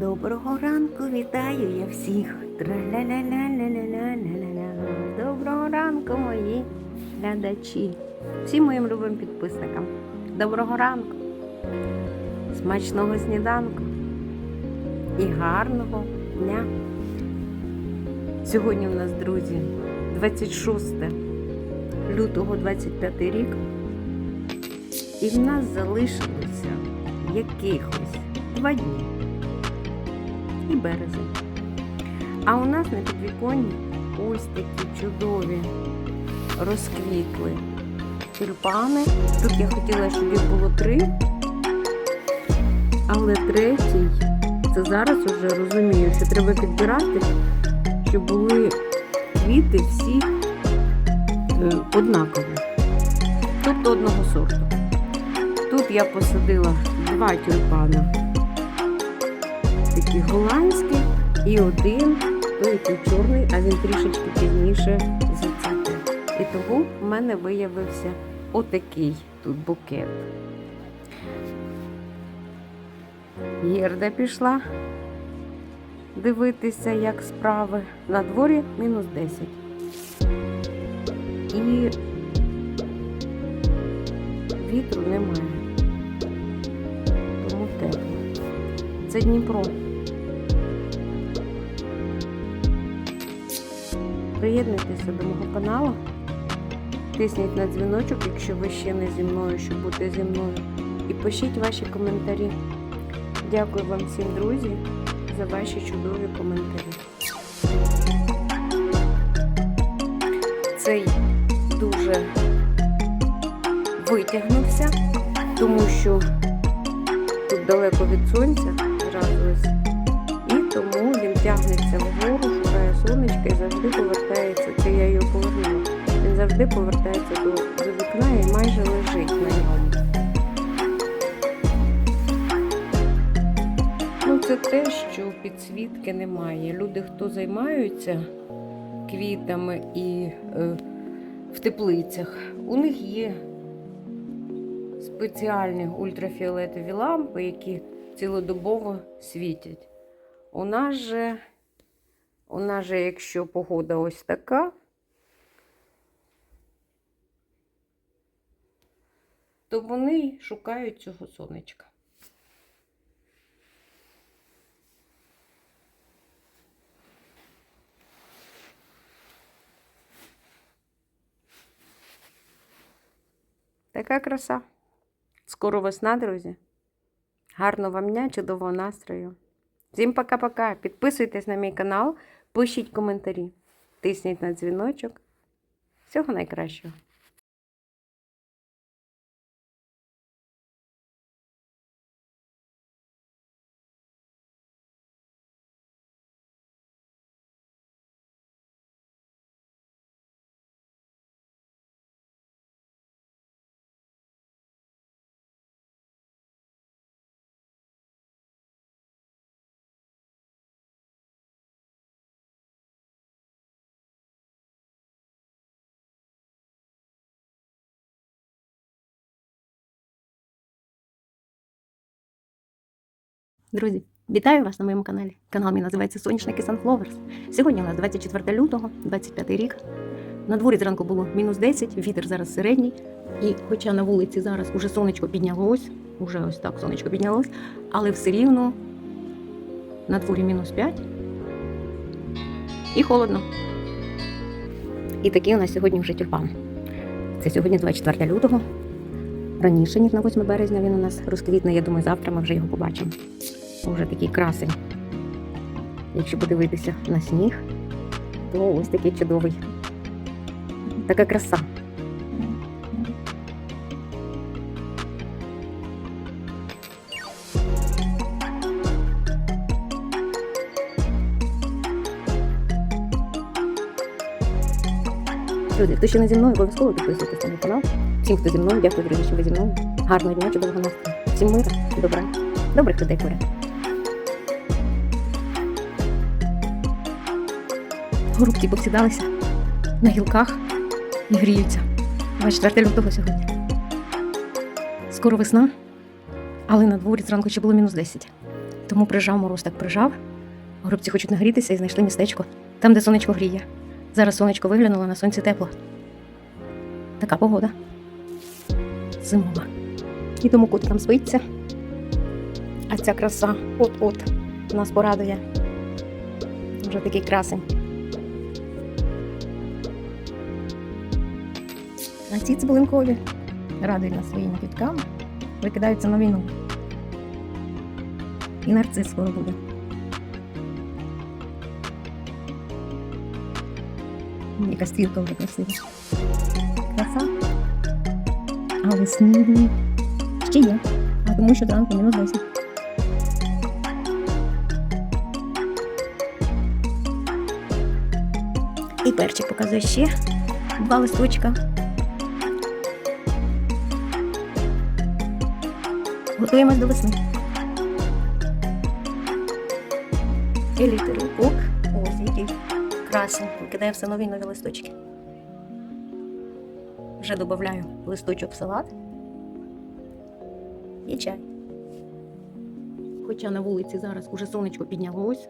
Доброго ранку вітаю я всіх. Доброго ранку, мої глядачі, всім моїм любим підписникам. Доброго ранку, смачного сніданку і гарного дня. Сьогодні у нас, друзі, 26 лютого 25 рік. І в нас залишилося якихось два дні і березень. А у нас на підвіконні ось такі чудові розквітли тюльпани. Тут я хотіла, щоб їх було три, але третій, це зараз вже розумію, що треба підбирати, щоб були квіти всі е, однакові. Тобто одного сорту. Тут я посадила два тюльпана такі голландські і один, той чорний, а він трішечки пізніше зацвіте. І тому в мене виявився отакий тут букет. Єрда пішла дивитися, як справи. На дворі мінус 10. І вітру немає. Тому тепло. Це Дніпро. Приєднуйтеся до мого каналу. Тисніть на дзвіночок, якщо ви ще не зі мною, щоб бути зі мною. І пишіть ваші коментарі. Дякую вам всім, друзі, за ваші чудові коментарі. Цей дуже витягнувся, тому що тут далеко від сонця, зразу. І тому він тягнеться вгору, сонечка і завжди повертається. Це я його повернула. Він завжди повертається до, до вікна і майже лежить на ньому. Ну, це те, що підсвітки немає. Люди, хто займаються квітами і е, в теплицях, у них є спеціальні ультрафіолетові лампи, які цілодобово світять. У нас же, у нас же, якщо погода ось така, то вони шукають цього сонечка. Така краса. Скоро весна, друзі. Гарного вам дня, чудового настрою. Всім пока-пока. Підписуйтесь на мій канал, пишіть коментарі, тисніть на дзвіночок. Всього найкращого. Друзі, вітаю вас на моєму каналі. Канал мій називається Соняшники Sunflowers. Сьогодні у нас 24 лютого, 25 рік. На дворі зранку було мінус 10, вітер зараз середній. І хоча на вулиці зараз уже сонечко піднялось, уже ось так сонечко піднялось, але все рівно на дворі мінус 5 і холодно. І такий у нас сьогодні вже тюльпан. Це сьогодні 24 лютого. Раніше, ніж на 8 березня, він у нас розквітне. Я думаю, завтра ми вже його побачимо. Уже такий красень. Якщо подивитися на сніг, то ось такий чудовий. Така краса. Друзі, хто ще не зі мною, обов'язково підписуйтесь на мій канал. Всім, хто зі мною, дякую, друзі, що ви зі мною. Гарного дня, чудового настрою. Всім мира добра. Добрих людей поряд. Голубці посідалися на гілках і гріються. 24 лютого сьогодні. Скоро весна, але на дворі зранку ще було мінус 10. Тому прижав мороз, так прижав. Горобці хочуть нагрітися і знайшли містечко, там, де сонечко гріє. Зараз сонечко виглянуло, на сонці тепло. Така погода. Зимова. І тому кут там спиться. А ця краса от-от нас порадує. Вже такий красень. А ці цибулинкові радують нас своїми квітками, викидаються на війну. І нарцис скоро буде. Яка стрілка вже красива. Краса. Але снігу ще є. А тому що зранку мінус 10. І перчик показує ще два листочка. Готуємось до весни. І літеру. Ось який красний. Викидає все нові нові листочки. Вже додаю листочок в салат і чай. Хоча на вулиці зараз уже сонечко піднялось.